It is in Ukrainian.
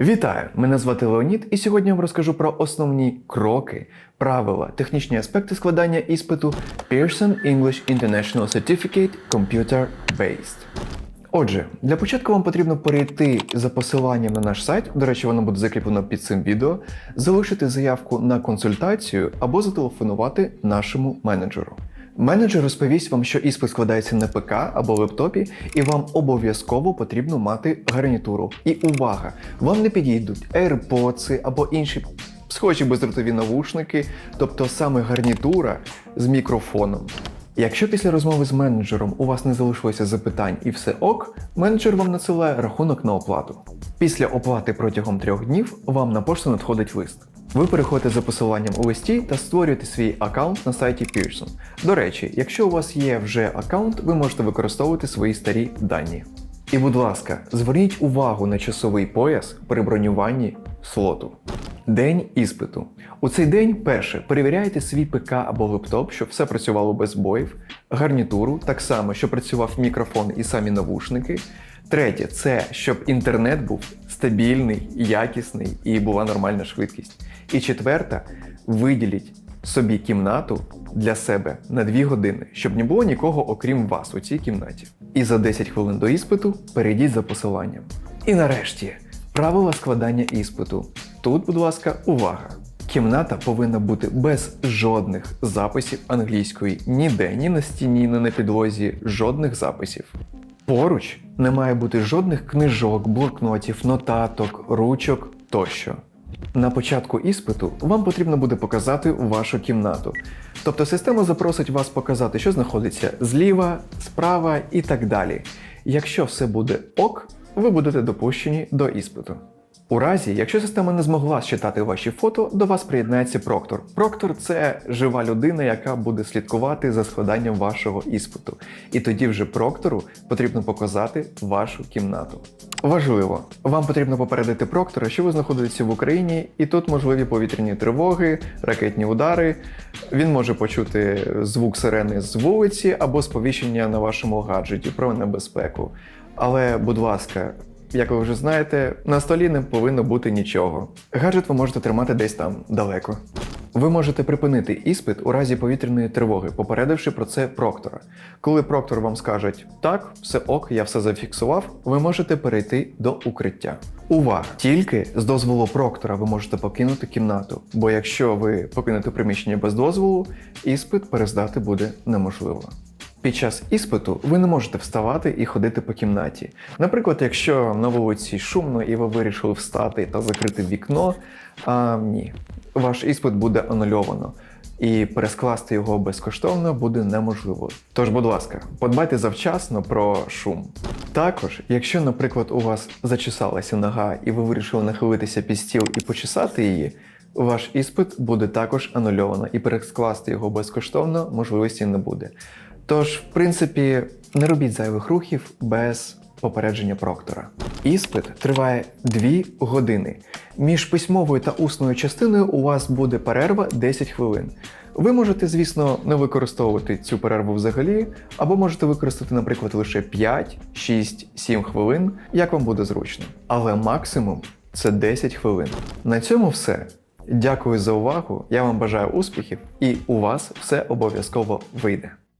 Вітаю! Мене звати Леонід, і сьогодні я вам розкажу про основні кроки, правила, технічні аспекти складання іспиту Pearson English International Certificate Computer Based. Отже, для початку вам потрібно перейти за посиланням на наш сайт, до речі, воно буде закріплено під цим відео, залишити заявку на консультацію або зателефонувати нашому менеджеру. Менеджер розповість вам, що іспит складається на ПК або лептопі, і вам обов'язково потрібно мати гарнітуру. І увага! Вам не підійдуть AirPods або інші схожі бездротові навушники, тобто саме гарнітура з мікрофоном. Якщо після розмови з менеджером у вас не залишилося запитань і все ок, менеджер вам надсилає рахунок на оплату. Після оплати протягом трьох днів вам на пошту надходить лист. Ви переходите за посиланням у листі та створюєте свій аккаунт на сайті Pearson. До речі, якщо у вас є вже аккаунт, ви можете використовувати свої старі дані. І, будь ласка, зверніть увагу на часовий пояс при бронюванні слоту. День іспиту. У цей день, перше, перевіряйте свій ПК або лептоп, щоб все працювало без боїв, гарнітуру, так само, щоб працював мікрофон і самі навушники. Третє, це щоб інтернет був стабільний, якісний і була нормальна швидкість. І четверта, виділіть собі кімнату для себе на 2 години, щоб не було нікого окрім вас у цій кімнаті. І за 10 хвилин до іспиту перейдіть за посиланням. І нарешті, правила складання іспиту. Тут, будь ласка, увага! Кімната повинна бути без жодних записів англійської ніде, ні на стіні, ні на підлозі, жодних записів. Поруч не має бути жодних книжок, блокнотів, нотаток, ручок тощо. На початку іспиту вам потрібно буде показати вашу кімнату. Тобто система запросить вас показати, що знаходиться зліва, справа і так далі. Якщо все буде ок, ви будете допущені до іспиту. У разі, якщо система не змогла считати ваші фото, до вас приєднається проктор. Проктор це жива людина, яка буде слідкувати за складанням вашого іспиту. І тоді вже проктору потрібно показати вашу кімнату. Важливо, вам потрібно попередити проктора, що ви знаходитеся в Україні, і тут можливі повітряні тривоги, ракетні удари. Він може почути звук сирени з вулиці або сповіщення на вашому гаджеті про небезпеку. Але, будь ласка, як ви вже знаєте, на столі не повинно бути нічого. Гаджет ви можете тримати десь там далеко. Ви можете припинити іспит у разі повітряної тривоги, попередивши про це проктора. Коли проктор вам скаже так, все ок, я все зафіксував, ви можете перейти до укриття. Увага! Тільки з дозволу проктора ви можете покинути кімнату, бо якщо ви покинете приміщення без дозволу, іспит перездати буде неможливо. Під час іспиту ви не можете вставати і ходити по кімнаті. Наприклад, якщо на вулиці шумно і ви вирішили встати та закрити вікно, а ні, ваш іспит буде анульовано. І перескласти його безкоштовно буде неможливо. Тож, будь ласка, подбайте завчасно про шум. Також, якщо, наприклад, у вас зачесалася нога і ви вирішили нахилитися під стіл і почесати її, ваш іспит буде також анульовано, і перескласти його безкоштовно можливості не буде. Тож, в принципі, не робіть зайвих рухів без попередження проктора. Іспит триває 2 години. Між письмовою та усною частиною у вас буде перерва 10 хвилин. Ви можете, звісно, не використовувати цю перерву взагалі, або можете використати, наприклад, лише 5, 6, 7 хвилин, як вам буде зручно. Але максимум це 10 хвилин. На цьому все. Дякую за увагу. Я вам бажаю успіхів, і у вас все обов'язково вийде.